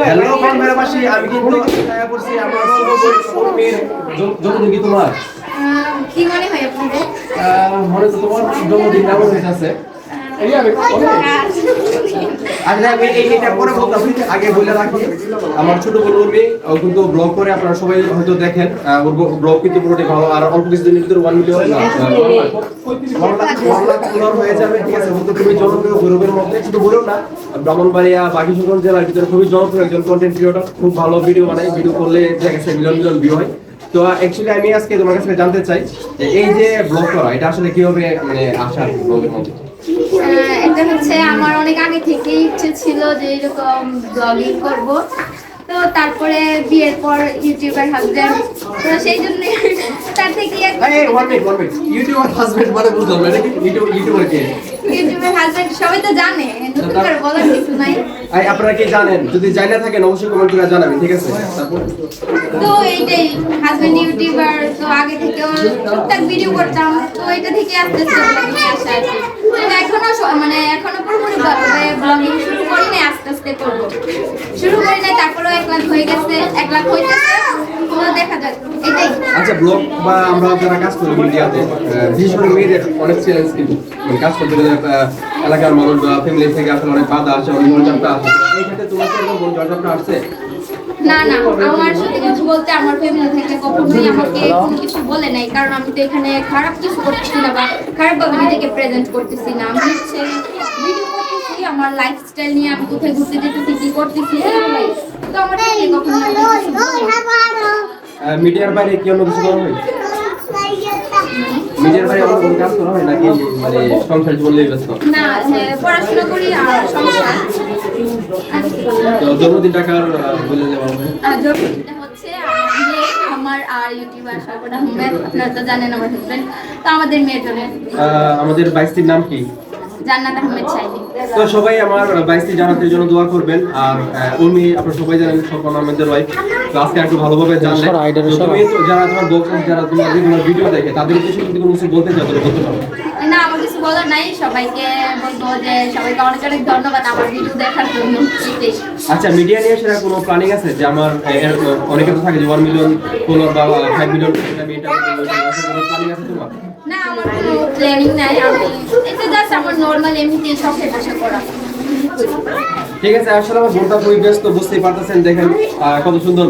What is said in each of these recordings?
Hello কোন মেরে পাশে আমি কিন্তু দেখা করছি আমার মেয়ের জন্মদিন কি তোমার? আহ, কি মনে হয় আপনাদের? মনে তো তোমার জন্মদিন নাম হয়েছে জনপ্রিয় না, ব্রাহ্মণবাড়িয়া বাকি সকল জেলার ভিতরে খুবই জনপ্রিয় একজন কন্টেন্ট ক্রিয়েটর খুব ভালো ভিডিও বানায় ভিডিও করলে মিলিয়ন মিলিয়ন ভিউ হয়। তো আমি আজকে তোমার কাছে জানতে চাই যে এই যে ব্লগ করা, এটা আসলে কীভাবে মানে আসার মধ্যে? আহ, হচ্ছে আমার অনেক আগে থেকেই ইচ্ছে ছিল যে এরকম ব্লগিং করব। তো তারপরে বিয়ের পর ইউটিউবার হাজব্যান্ড তো সেই জন্য তার থেকে এই one minute one minute YouTuber husband মানে বুঝলাম না ইউটিউব ইউটিউবার কে? ইউটিউবের হাজব্যান্ড সবাই তো জানে নতুন করে বলার কিছু নাই। আই আপনারা কি জানেন? যদি জানা থাকেন অবশ্যই কমেন্ট করে জানাবেন ঠিক আছে? তো এইটাই হাজব্যান্ড ইউটিউবার তো আগে থেকে টুকটাক ভিডিও করতাম তো এটা থেকে আস্তে আস্তে আসা আর কি। তো এখনও স- মানে এখনও পুরোপুরি ব্লগিং শুরু করি নাই আস্তে আস্তে করব শুরু করি নাই তারপরেও এক লাখ হয়ে গেছে এক লাখ হইতেছে দেখা যাক এটাই। আচ্ছা ব্লগ বা আমরা যারা কাজ করি মিডিয়াতে বিশেষ করে মেয়েদের অনেক চ্যালেঞ্জ কিন্তু। মানে কাজ করতে গেলে এলাকার মানুষ বা ফ্যামিলি থেকে আসলে অনেক বাধা আসে অনেক জনচাপটা আসে। এই ক্ষেত্রে তোমার কি এরকম কোনো আসছে? না না আমার সাথে কিছু বলতে আমার ফ্যামিলি থেকে কখনোই আমাকে কোনো কিছু বলে নাই। কারণ আমি তো এখানে খারাপ কিছু করতেছি না বা খারাপ ভাবে নিজেকে প্রেজেন্ট করতেছি না। আমি হচ্ছে আমার লাইফস্টাইল নিয়ে আমি কোথায় ঘুরতে যেতেছি কি করতেছি তো আমার কিছু মিডিয়ার বাইরে কি অন্য কিছু করা হয়? মিডিয়ার বাইরে অন্য কোনো কাজ করা হয় নাকি মানে সংসার জীবন নিয়ে ব্যস্ত? না পড়াশোনা করি আর সমস্যা তো বলে দেওয়া হবে। আর হচ্ছে আমার আর ইউটিউবার সর্বদা আপনারা তো জানেন আমার হাজবেন্ড তো আমাদের মেয়ের জন্য আহ, আমাদের বাইশটির নাম কি? জান্নাত আহমেদ চাইনি তো সবাই আমার বাইসি জানাতের জন্য দোয়া করবেন। আর আহ, উর্মি আপনারা সবাই জানেন সম্পন্ন আহমেদের ওয়াইফ তো আজকে একটু ভালোভাবে জানলে। তো তুমি যারা তোমার বক্স যারা তোমার ভিডিও দেখে তাদের কিছু যদি কোনো কিছু বলতে চাও তাহলে বলতে পারো। না আমার কিছু বলার নাই। সবাইকে বলব যে সবাইকে অনেক অনেক ধন্যবাদ আমার ভিডিও দেখার জন্য। আচ্ছা মিডিয়া নিয়ে সেটা কোনো প্ল্যানিং আছে যে আমার অনেকে তো থাকে যে ওয়ান মিলিয়ন ফলোয়ার বা ফাইভ মিলিয়ন কোনো প্ল্যানিং আছে তোমার? না আমার কোনো প্ল্যানিং নাই। আমি এটা জাস্ট আমার নর্মাল বসে করা ঠিক আছে আসলে আমার বোনটা খুবই ব্যস্ত বুঝতেই পারতেছেন দেখেন কত সুন্দর।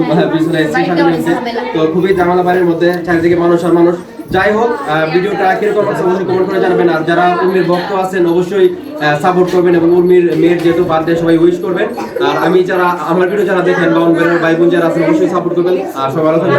তো খুবই জামালা বাড়ির মধ্যে চারিদিকে মানুষ আর মানুষ। যাই হোক ভিডিওটা কীরকম আছে অবশ্যই কমেন্ট করে জানাবেন। আর যারা উর্মির ভক্ত আছেন, অবশ্যই সাপোর্ট করবেন এবং উর্মির মেয়ের যেহেতু বার্থডে সবাই উইশ করবেন। আর আমি যারা, আমার ভিডিও যারা দেখেন বা অন্য ভাই বোন যারা আছেন, অবশ্যই সাপোর্ট করবেন। আর সবাই আলাইকুম।